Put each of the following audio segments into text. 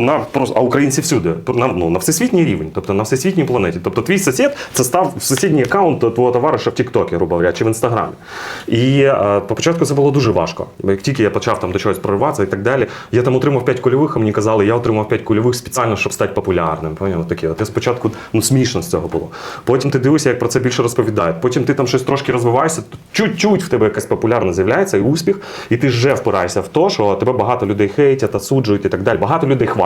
на а українці всюди, на, ну, на всесвітній рівень, тобто на всесвітній планеті. Тобто твій сусід це став сусідній аккаунт твого товариша в Тіктокі, грубо говоря, чи в Інстаграмі. І е, по початку це було дуже важко. Як тільки я почав там до чогось прориватися і так далі, я там отримав 5 кульових, а мені казали, я отримав 5 кульових спеціально, щоб стати популярним. Поняв? Таке. Я спочатку ну, смішно з цього було. Потім ти дивишся, як про це більше розповідають. Потім ти там щось трошки розвиваєшся, чуть-чуть в тебе якась популярна з'являється і успіх, і ти вже впираєшся в те, що тебе багато людей хейтять, осуджують і так далі. Багато людей хвалять.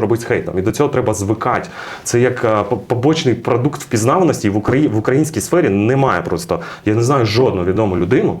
робити з хейтом. І до цього треба звикати. Це як побочний продукт впізнаваності Украї... в українській сфері немає просто. Я не знаю жодну відому людину.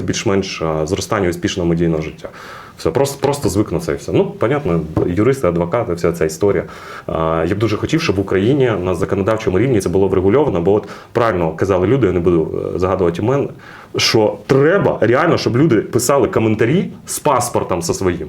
якось більш-менш е, зростання успішного медійного життя. Все, просто, просто це. і все. Ну, понятно, юристи, адвокати, вся ця історія. Е, Я б дуже хотів, щоб в Україні на законодавчому рівні це було врегульовано, бо от правильно казали люди, я не буду е, загадувати імен, що треба реально, щоб люди писали коментарі з паспортом со своїм.